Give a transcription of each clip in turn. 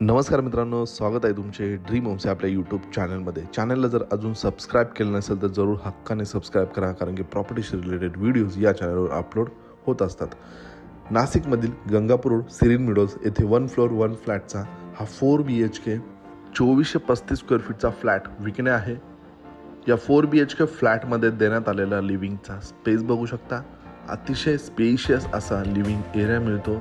नमस्कार मित्रांनो स्वागत आहे तुमचे ड्रीम होम्स आपल्या यूट्यूब चॅनलमध्ये चॅनलला जर अजून सबस्क्राईब केलं नसेल तर जरूर हक्काने सबस्क्राईब करा कारण की प्रॉपर्टीशी रिलेटेड व्हिडिओज या चॅनलवर अपलोड होत असतात. नाशिकमधील गंगापूर रोड सिरीन मिडोज येथे वन फ्लोअर वन फ्लॅटचा हा फोर बी एच के चोवीसशे पस्तीस स्क्वेअर फीटचा फ्लॅट विकणे आहे. या फोर बी एच के फ्लॅटमध्ये देण्यात आलेला लिव्हिंगचा स्पेस बघू शकता. अतिशय स्पेशियस असा लिव्हिंग एरिया मिळतो.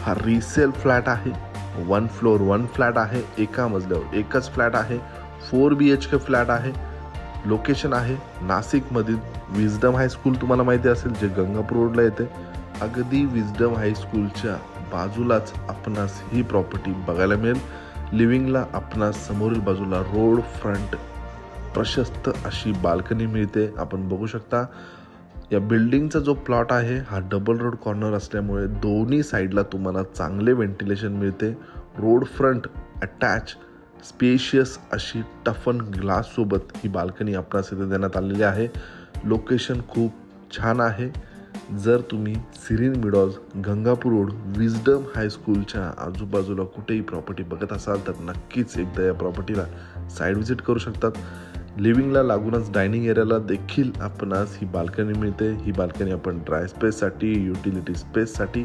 हा रिसेल फ्लॅट आहे. वन फ्लोअर वन फ्लॅट आहे एका मजल्यावर. एकच फ्लॅट आहे four B H K flat आहे लोकेशन आहे नाशिकमधील विजडम हायस्कूल तुम्हाला माहिती असेल जे गंगापूर रोडला येते. अगदी विजडम हायस्कूलच्या बाजूलाच आपणास ही प्रॉपर्टी बघायला मिळेल. लिव्हिंगला आपणास समोरील बाजूला रोड फ्रंट प्रशस्त अशी बाल्कनी मिळते. आपण बघू शकता. या बिल्डिंगचा जो प्लॉट आहे हा डबल रोड कॉर्नर असल्यामुळे दोन्ही साईडला तुम्हाला चांगले व्हेंटिलेशन मिळते. रोड फ्रंट अटॅच स्पेशियस अशी टफन ग्लाससोबत ही बाल्कनी आपणास इथे देण्यात आलेली आहे. लोकेशन खूप छान आहे. जर तुम्ही Serene Meadows Gangapur road Wisdom हायस्कूलच्या आजूबाजूला कुठेही प्रॉपर्टी बघत असाल तर नक्कीच एकदा या प्रॉपर्टीला साईड व्हिजिट करू शकतात. लिव्हिंगला लागूनच डायनिंग एरियाला देखील आपणास ही बाल्कनी मिळते. ही बाल्कनी आपण ड्राय स्पेससाठी युटिलिटी स्पेससाठी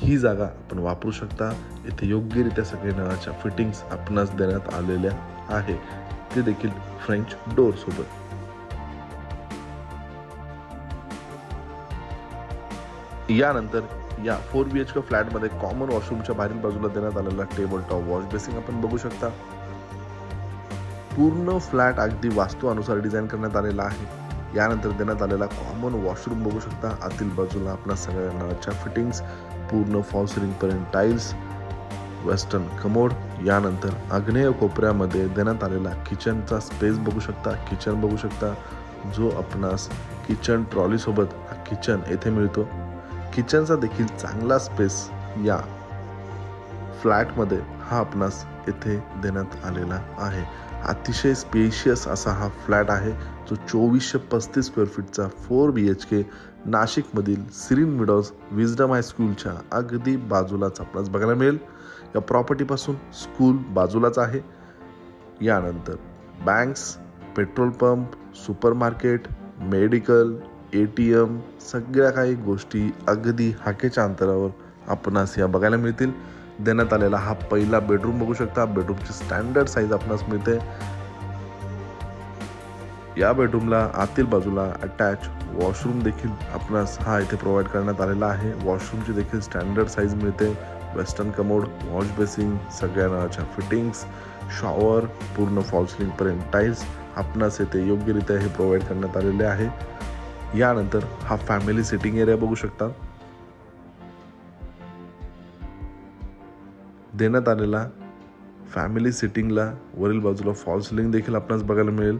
ही जागा आपण वापरू शकता. येथे योग्यरित्या सगळे नळाच्या फिटिंग्स आपणास देण्यात आलेल्या आहे. ते देखील फ्रेंच डोअरसोबत यानंतर या फोर बी एच के फ्लॅटमध्ये कॉमन वॉशरूमच्या बाहेरील बाजूला देण्यात आलेला टेबल टॉप वॉश बेसिंग आपण बघू शकता. पूर्ण फ्लॅट अगदी वास्तू अनुसार डिझाईन करण्यात आलेला आहे. यानंतर देण्यात आलेला कॉमन वॉशरूम बघू शकता. आतील बाजूला आपल्या सगळ्या नळाच्या फिटिंग्स पूर्ण फॉल पर्यंत टाईल्स वेस्टर्न कमोड यानंतर आग्नेय कोपऱ्यामध्ये देण्यात आलेला किचनचा स्पेस बघू शकता. किचन बघू शकता जो आपणास किचन ट्रॉलीसोबत हा किचन येथे मिळतो. किचनचा देखील चांगला स्पेस या फ्लॅटमध्ये हा आपणास येथे देण्यात आलेला आहे. अतिशय स्पेशियस असा हा फ्लॅट आहे जो चोवीसशे पस्तीस स्क्वेअर फीटचा फोर बी एच के नाशिकमधील सिरीन मिडॉज विजडम हायस्कूलच्या अगदी बाजूलाच आपणास बघायला मिळेल. या प्रॉपर्टीपासून स्कूल बाजूलाच आहे. यानंतर banks petrol pump supermarket medical A T M सगळ्या काही गोष्टी अगदी हाकेच्या अंतरावर आपणास या बघायला मिळतील. देण्यात आलेला हा पहिला बेडरूम बघू शकता बेडरूमची स्टँडर्ड साईज आपणास मिळते. या बेडरूमला आतील बाजूला अटॅच वॉशरूम देखील आपणास हा इथे प्रोव्हाइड करण्यात आलेला आहे. वॉशरूमची देखील स्टँडर्ड साईज मिळते. वेस्टर्न कमोड वॉश बेसिंग सगळ्या नळाच्या फिटिंग्स शॉवर पूर्ण फॉल पर्यंत टाईल्स आपणास येथे योग्यरित्या हे प्रोव्हाइड करण्यात आलेले आहे. यानंतर हा फॅमिली सिटिंग एरिया बघू शकता. देण्यात आलेला फॅमिली सिटिंगला वरील बाजूला फॉल सिलिंग देखील आपणास बघायला मिळेल.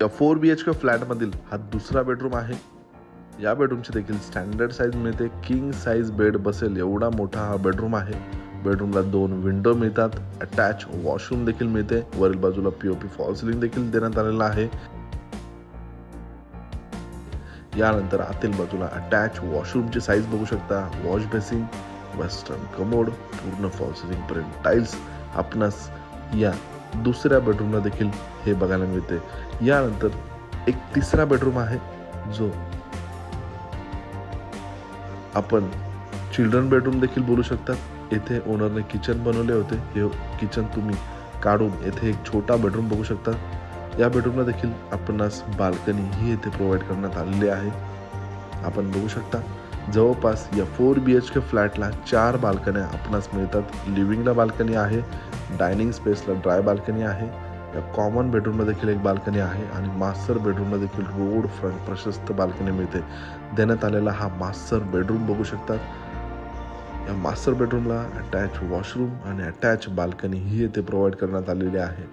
या फोर बी एच के फ्लॅटमधील हा दुसरा बेडरूम आहे. या बेडरूमची देखील स्टँडर्ड साईज मिळते. किंग साईज बेड बसेल एवढा मोठा हा बेडरूम आहे. बेडरूमला दोन विंडो मिळतात. अटॅच वॉशरूम देखील मिळते. वरील बाजूला पीओपी फॉल सिलिंग देखील देण्यात आलेला आहे. यानंतर आतील बाजूला अटॅच वॉशरूमची साईज बघू शकता. वॉश बेसिन वेस्टर्न कमोड पूर्ण फॉल सिलिंग पर्यंत टाईल्स आपणास या दुसऱ्या बेडरूमला देखील हे बघायला मिळते. यानंतर एक तिसरा बेडरूम आहे जो आपण चिल्ड्रन बेडरूम देखील बोलू शकतात येथे ओनरने किचन बनवले होते. हे किचन तुम्ही काढून येथे एक छोटा बेडरूम बघू शकता. या बेडरूमला देखील आपणास बाल्कनी ही येथे प्रोव्हाइड करण्यात आलेली आहे. आपण बघू शकता जवळपास या फोर बी एच के फ्लॅटला चार बाल्कन्या आपणास मिळतात. लिव्हिंगला बाल्कनी आहे डायनिंग स्पेसला ड्राय बाल्कनी आहे या कॉमन बेडरूमला देखील एक बाल्कनी आहे आणि मास्टर बेडरूमला देखील रोड फ्रंट प्रशस्त बाल्कनी मिळते. देण्यात आलेला हा मास्टर बेडरूम बघू शकतात. या मास्टर बेडरूमला अटॅच वॉशरूम आणि अटॅच बाल्कनी ही येथे प्रोव्हाइड करण्यात आलेली आहे.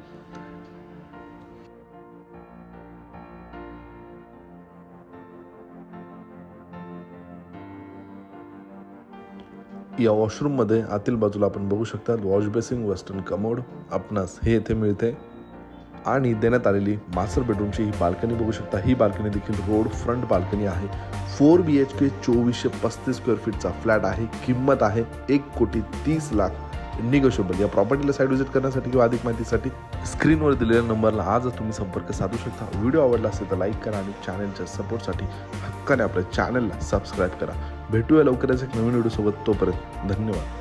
या वॉशरूममध्ये आतील बाजूला आपण बघू शकता वॉश बेसिंग वेस्टर्न कमोड आपणास हे येथे मिळते. आणि देण्यात आलेली मास्टर बेडरूमची ही बाल्कनी बघू शकता. ही बाल्कनी देखील रोड फ्रंट बाल्कनी आहे. फोर बी एच के चोवीसशे पस्तीस स्क्वेअर फीटचा फ्लॅट आहे. किंमत आहे एक कोटी तीस लाख. निगोशिएबल या प्रॉपर्टीला साईड विजिट करण्यासाठी किंवा अधिक माहितीसाठी स्क्रीनवर दिलेल्या नंबरला आजच तुम्ही संपर्क साधू शकता. व्हिडिओ आवडला असेल तर लाईक करा आणि चॅनलच्या सपोर्टसाठी हक्काने आपल्या चॅनलला सबस्क्राईब करा. भेटूया लवकरच एक नवीन व्हिडिओसोबत तोपर्यंत धन्यवाद.